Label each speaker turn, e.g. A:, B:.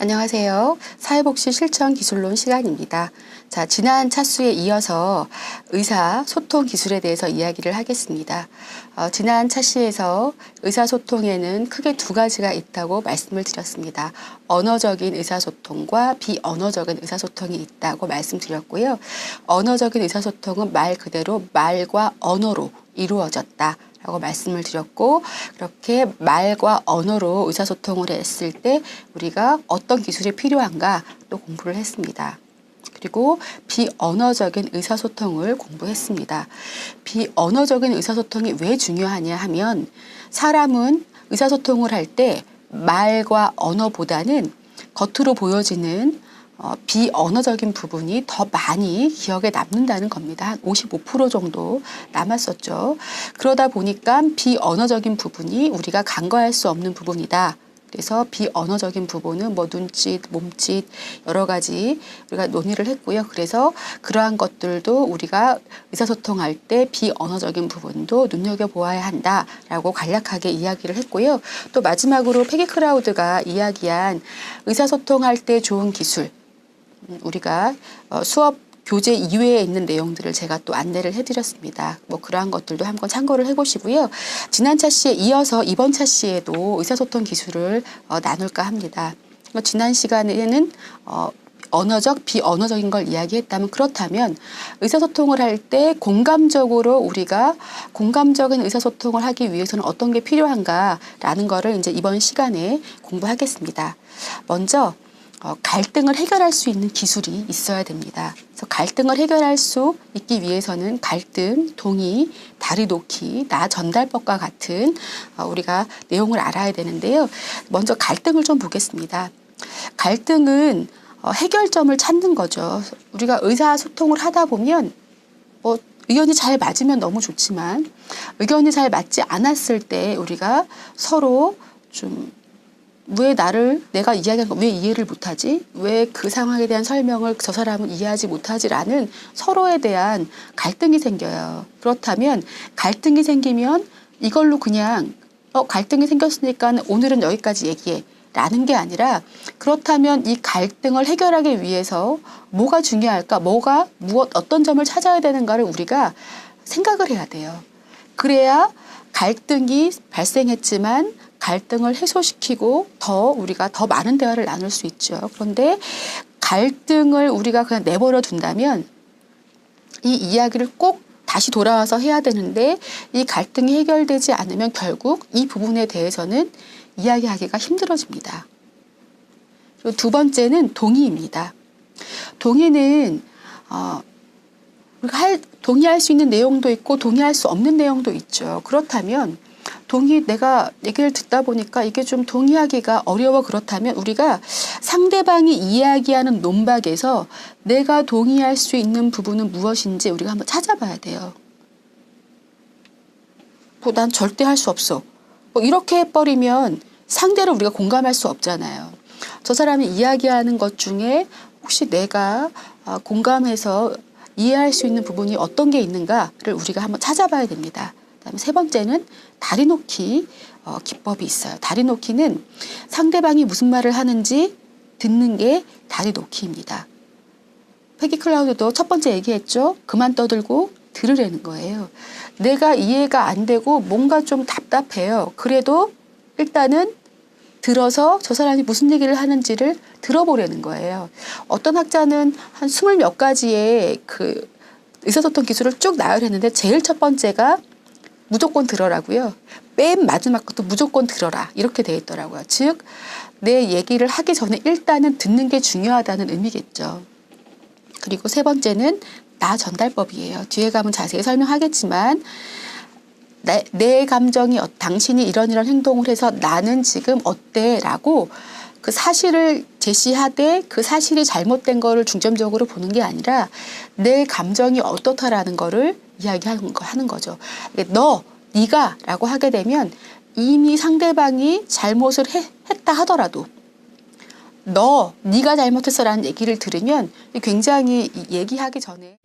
A: 안녕하세요. 사회복지 실천 기술론 시간입니다. 자, 지난 차수에 이어서 의사 소통 기술에 대해서 이야기를 하겠습니다. 어, 지난 차시에서 의사소통에는 크게 두 가지가 있다고 말씀을 드렸습니다. 언어적인 의사소통과 비언어적인 의사소통이 있다고 말씀드렸고요. 언어적인 의사소통은 말 그대로 말과 언어로 이루어졌다. 라고 말씀을 드렸고 그렇게 말과 언어로 의사소통을 했을 때 우리가 어떤 기술이 필요한가 또 공부를 했습니다. 그리고 비언어적인 의사소통을 공부했습니다. 비언어적인 의사소통이 왜 중요하냐 하면 사람은 의사소통을 할 때 말과 언어보다는 겉으로 보여지는 어, 비언어적인 부분이 더 많이 기억에 남는다는 겁니다. 한 55% 정도 남았었죠. 그러다 보니까 비언어적인 부분이 우리가 간과할 수 없는 부분이다. 그래서 비언어적인 부분은 뭐 눈짓, 몸짓 여러 가지 우리가 논의를 했고요. 그래서 그러한 것들도 우리가 의사소통할 때 비언어적인 부분도 눈여겨 보아야 한다라고 간략하게 이야기를 했고요. 또 마지막으로 패기 크라우드가 이야기한 의사소통할 때 좋은 기술 우리가 어, 수업 교재 이외에 있는 내용들을 제가 또 안내를 해드렸습니다. 뭐 그러한 것들도 한번 참고를 해보시고요. 지난 차시에 이어서 이번 차시에도 의사소통 기술을 어, 나눌까 합니다. 어, 지난 시간에는 어, 언어적, 비언어적인 걸 이야기했다면 그렇다면 의사소통을 할 때 공감적으로 우리가 공감적인 의사소통을 하기 위해서는 어떤 게 필요한가라는 거를 이제 이번 시간에 공부하겠습니다. 먼저 어, 갈등을 해결할 수 있는 기술이 있어야 됩니다. 그래서 갈등을 해결할 수 있기 위해서는 갈등, 동의, 다리 놓기, 나 전달법과 같은 어, 우리가 내용을 알아야 되는데요. 먼저 갈등을 좀 보겠습니다. 갈등은 어, 해결점을 찾는 거죠. 우리가 의사소통을 하다 보면 뭐 의견이 잘 맞으면 너무 좋지만 의견이 잘 맞지 않았을 때 우리가 서로 좀 왜 나를 내가 이야기한 거왜 이해를 못하지? 왜 그 상황에 대한 설명을 저 사람은 이해하지 못하지라는 서로에 대한 갈등이 생겨요. 그렇다면 갈등이 생기면 이걸로 그냥 어 갈등이 생겼으니까 오늘은 여기까지 얘기해. 라는 게 아니라 그렇다면 이 갈등을 해결하기 위해서 뭐가 중요할까? 뭐가 무엇 어떤 점을 찾아야 되는가를 우리가 생각을 해야 돼요. 그래야 갈등이 발생했지만 갈등을 해소시키고 더 우리가 더 많은 대화를 나눌 수 있죠. 그런데 갈등을 우리가 그냥 내버려 둔다면 이 이야기를 꼭 다시 돌아와서 해야 되는데 이 갈등이 해결되지 않으면 결국 이 부분에 대해서는 이야기하기가 힘들어집니다. 그리고 두 번째는 동의입니다. 동의는 어, 우리가 할, 동의할 수 있는 내용도 있고 동의할 수 없는 내용도 있죠. 그렇다면 동의 내가 얘기를 듣다 보니까 이게 좀 동의하기가 어려워 그렇다면 우리가 상대방이 이야기하는 논박에서 내가 동의할 수 있는 부분은 무엇인지 우리가 한번 찾아봐야 돼요. 뭐 난 절대 할 수 없어. 뭐 이렇게 해버리면 상대를 우리가 공감할 수 없잖아요. 저 사람이 이야기하는 것 중에 혹시 내가 아, 공감해서 이해할 수 있는 부분이 어떤 게 있는가를 우리가 한번 찾아봐야 됩니다. 그다음에 세 번째는 다리 놓기 어, 기법이 있어요. 다리 놓기는 상대방이 무슨 말을 하는지 듣는 게 다리 놓기입니다. 패기 클라우드도 첫 번째 얘기했죠. 그만 떠들고 들으려는 거예요. 내가 이해가 안 되고 뭔가 좀 답답해요. 그래도 일단은 들어서 저 사람이 무슨 얘기를 하는지를 들어보려는 거예요. 어떤 학자는 한 스물 몇 가지의 그 의사소통 기술을 쭉 나열했는데 제일 첫 번째가 무조건 들어라고요. 맨 마지막 것도 무조건 들어라. 이렇게 돼 있더라고요. 즉, 내 얘기를 하기 전에 일단은 듣는 게 중요하다는 의미겠죠. 그리고 세 번째는 나 전달법이에요. 뒤에 가면 자세히 설명하겠지만, 내, 내 감정이 어, 당신이 이런 이런 행동을 해서 나는 지금 어때? 라고 그 사실을 제시하되 그 사실이 잘못된 거를 중점적으로 보는 게 아니라 내 감정이 어떻다라는 거를 이야기하는 거 하는 거죠. 너, 네가라고 하게 되면 이미 상대방이 잘못을 해, 했다 하더라도 너, 네가 잘못했어라는 얘기를 들으면 굉장히 얘기하기 전에